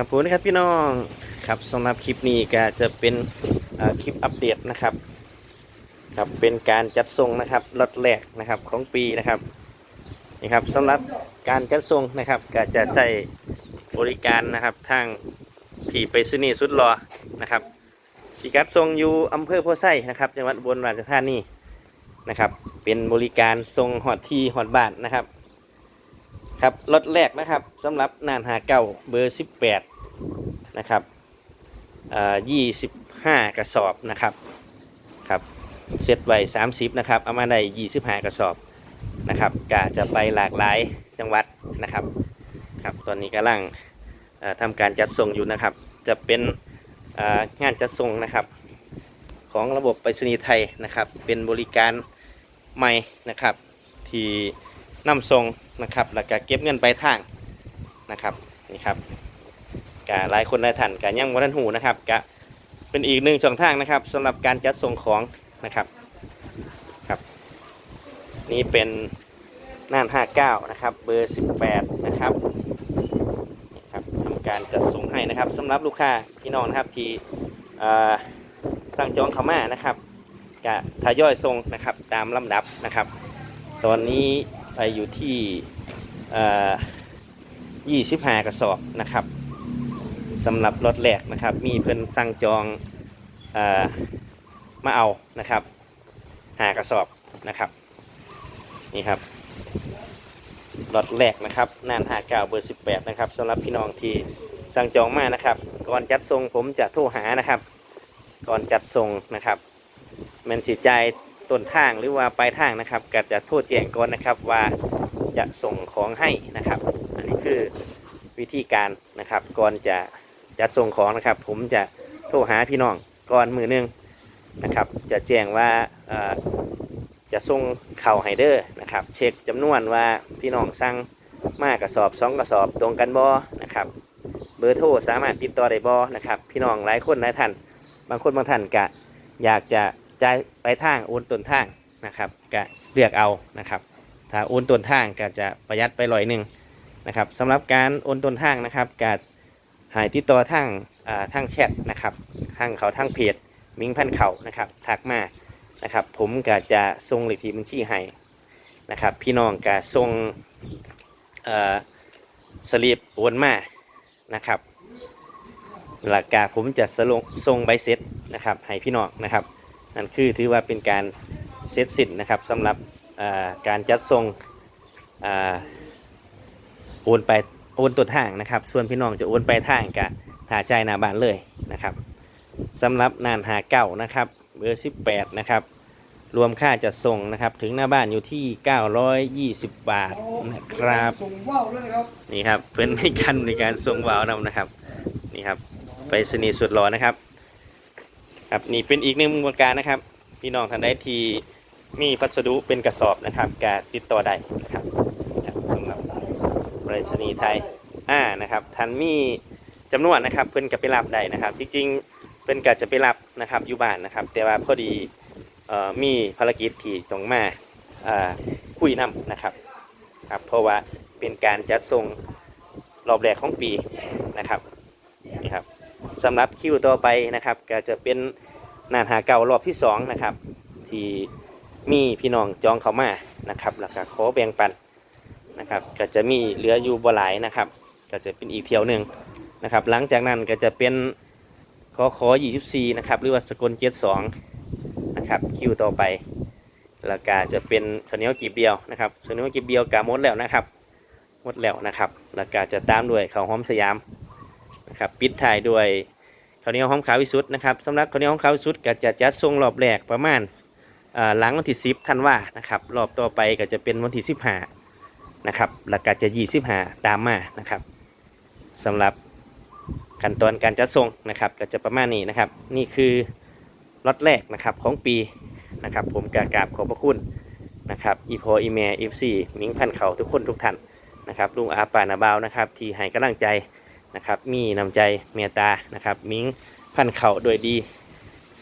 ครับผมนะครับพี่น้องครับสำหรับคลิปนี้ก็จะเป็นคลิปอัปเดตนะครับครับเป็นการจัดส่งนะครับรถแรกนะครับของปีนะครับนี่ครับสำหรับการจัดส่งนะครับก็จะใส่บริการนะครับทางผีไปซนีสุดรอนะครับพิกัดส่งอยู่อำเภอโพไซนะครับจังหวัดอุบลราชธานีนะครับเป็นบริการส่งหอดที่หอดบ้านนะครับ ครับรถแรกนะครับสำหรับนานหาเก้าเบอร์ 18 นะครับยี่สิบห้ากระสอบนะครับครับเซตไว้ 30 นะครับ เอามาได้25กระสอบนะครับกะจะไปหลากหลายจังหวัดนะครับครับตอนนี้กำลังทำการจัดส่งอยู่นะครับ จะเป็นงานจัดส่งนะครับ ของระบบไปรษณีย์ไทยนะครับ เป็นบริการใหม่นะครับ ที่นำส่ง นะครับแล้วก็เก็บเงินไปทางนะครับนี่ครับกหลายคนหลายท่านกยังวัฒนหูนะครับกะเป็นอีกหนึ่งช่องทางนะครับสำหรับการจัดส่งของนะครับครับ นี่เป็นน่าน 59 นะครับ เบอร์ 18 นะครับนี่ครับทำการจัดส่งให้นะครับสำหรับลูกค้าพี่น้องนะครับที่สั่งจองเข้ามานะครับกะทยอยส่งนะครับตามลำดับนะครับ ตอนนี้ ไปอยู่ที่ยี่สิบห้ากระสอบนะครับสำหรับรถแรกนะครับ มีเพิ่นสั่งจองอมาเอานะครับหากระสอบนะครับนี่ครับรถแรกนะครับน่านหาเก้าเบอร์สิบแปดนะครับสำหรับพี่น้องที่สั่งจองมานะครับ ก่อนจัดส่งผมจะโทรหานะครับ ก่อนจัดส่งนะครับแมนสิใจ ต้นทางหรือว่าปลายทางนะครับก็จะโทษแจ้งก่อนนะครับว่าจะส่งของให้นะครับ อันนี้คือวิธีการนะครับ ก่อนจะจัดส่งของนะครับ ผมจะโทรหาพี่น้องก่อนมือหนึงนะครับ จะแจ้งว่าจะส่งเข่าไฮเดอร์นะครับ เช็คจำนวนว่าพี่น้องสั่งมากกระสอบสองกระสอบตรงกันบอนะครับ เบอร์โทรสามารถติดต่อได้บอนะครับ พี่น้องหลายคนหลายท่าน บางคนบางท่านกะอยากจะ จ่ายไปทางโอนต้นทางนะครับก็เลือกเอานะครับ ถ้าโอนต้นทางก็จะประหยัดไปร้อยหนึ่งนะครับสำหรับการโอนต้นทางนะครับก็หายติดต่อทางอ่าทางแชทนะครับทางเขาทางเพจมิงพันเขานะครับทักมานะครับ ผมก็จะส่งเลขที่บัญชีให้นะครับ พี่น้องก็ส่งเอ่อสลิปโอนมานะครับหลักการผมจะสลงส่งใบเสร็จนะครับให้พี่น้องนะครับ นั่นคือถือว่าเป็นการเสร็จสิ้นนะครับสำหรับอ่าการจัดส่งอ่าโอนไปโอนต้นทางนะครับ ส่วนพี่น้องจะโอนไปลายทางกะหาใจายหน้าบ้านเลยนะครับสำหรับนานหาเก่านะครับเบอร์ 18 นะครับ รวมค่าจัดส่งนะครับ ถึงหน้าบ้านอยู่ที่ 920 บาทนะครับส่งว่าวด้วยนะครับ นี่ครับเพื่อนให้กันในการส่งวาวนำนะครับ นี่ครับ ไปสนีย์สุดหล่อนะครับ ครับนี่เป็นอีกหนึ่งบริการนะครับ พี่น้องท่านใดที่มีพัสดุเป็นกระสอบนะครับกติดต่อได้นะครับครับสำหรับไปรษณีย์ไทยอ่านะครับท่านมีจำนวนนะครับเพิ่นกับไปรับได้นะครับ จริงๆเพิ่นก็จะไปรับนะครับอยู่บ้านนะครับ แต่ว่าพอดีอ่อมีภารกิจที่ต้องมาอ่าคุยนำนะครับครับเพราะว่าเป็นการจัดส่งรอบแรกของปีนะครับ สำหรับคิวต่อไปนะครับ ก็จะเป็นนานหาเก่ารอบที่สองนะครับที่มีพี่น้องจองเขามานะครับแล้วก็ขอแบ่งปันนะครับ ก็จะมีเหลืออยู่บ่หลายนะครับ ก็จะเป็นอีกเที่ยวหนึ่งนะครับ หลังจากนั้นก็จะเป็นขอขอ24นะครับหรือว่าสกลเจ็ดสองนะครับคิวต่อไปแล้วก็จะเป็นข้าวเหนียวกีบเดียวนะครับข้าวเหนียวกีบเดียวกะหมดแล้วนะครับ หมดแล้วนะครับ แล้วก็จะตามด้วยข้าวหอมสยาม นะครับปิดท้ายด้วยข้าวเหนียวหอมขาววิสุทธ์นะครับสำหรับข้าวเหนียวหอมขาววิสุทธ์ก็จะจัดส่งรอบแรกประมาณหลังวันที่10ธันวานะครับรอบต่อไปก็จะเป็นวันที่15นะครับแล้วก็จะ25ตามมานะครับสำหรับขั้นตอนการจัดส่งนะครับก็จะประมาณนี้นะครับ นี่คือล็อตแรกนะครับของปีนะครับ ผมกากราบขอบพระคุณนะครับอีพออีเมลเอฟซีมิงพันเขาทุกคนทุกท่านนะครับลุงอาปานาบาวนะครับ ที่ให้กำลังใจ นะครับมีน้ำใจเมตตานะครับมิงพันเข่าโดยดี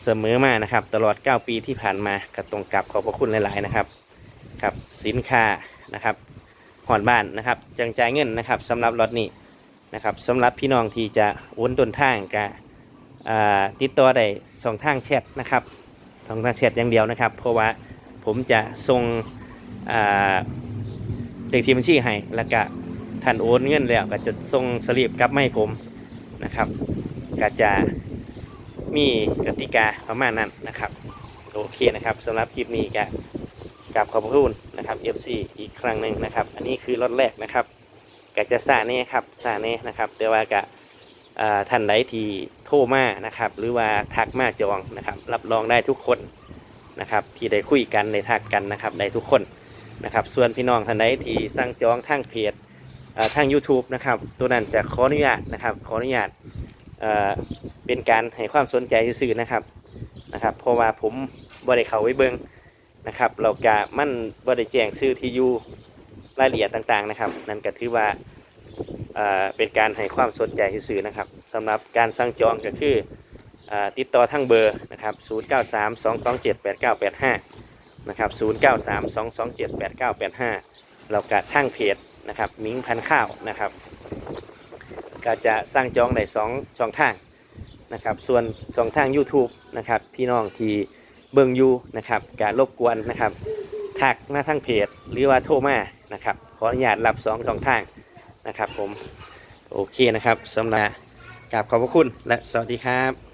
เสมอมานะครับ ตลอด 9 ปีที่ผ่านมาก็ตรงกับขอบพระคุณหลาย ๆ นะครับครับสินค้านะครับหอนบ้านนะครับจังจ่ายเงินนะครับสำหรับรถนี้นะครับสำหรับพี่น้องที่จะโอนต้นทางก็อ่าติดต่อได้ช่องทางแชทนะครับช่องทางแชทอย่างเดียวนะครับ เพราะว่าผมจะส่งอ่าเลขที่บัญชีให้แล้วก็ ท่านโอนเงินแล้วก็จะส่งสลิปกลับมาให้ผมนะครับก็จะมีกติกาประมาณนั้นนะครับ โอเคนะครับสำหรับคลิปนี้ก็กราบขอบพระคุณนะครับ FC อีกครั้งหนึ่งนะครับ อันนี้คือรถแรกนะครับก็จะซาเน่ครับซาเน่นะครับ แต่ว่าก็อ่าท่านใดที่โทรมานะครับ หรือว่าทักมาจองนะครับ รับรองได้ทุกคนนะครับ ที่ได้คุยกันได้ทักกันนะครับได้ทุกคนนะครับ ส่วนพี่น้องท่านใดที่สั่งจองทางเพจ ทาง YouTube นะครับ ตัวนั้นจะขออนุญาตนะครับ ขออนุญาตเเป็นการให้ความสนใจซื่อนะครับนะครับ เพราะว่าผมบ่ได้เข้าไว้เบิงนะครับ เรากะมั่นบ่ได้แจ้งชื่อที่อยู่รายละเอียดต่างๆนะครับ นั่นก็ถือว่าเป็นการให้ความสนใจซื่อนะครับสำหรับการสั่งจองก็คืออติดต่อทางเบอร์นะครับ 0932278985 นะครับ 0932278985 เราก็ทางเพจ นะครับมิงพันข้าวนะครับ ก็จะสร้างจองได้สองช่องทางนะครับ ส่วนช่องทาง YouTube นะครับ พี่น้องที่เบิ่งอยู่นะครับการรบกวนนะครับทักมาทางเพจหรือว่าโทรมานะครับ ขออนุญาตรับสองช่องทางนะครับ ผมโอเคนะครับสำหรับกราบขอบพระคุณและสวัสดีครับ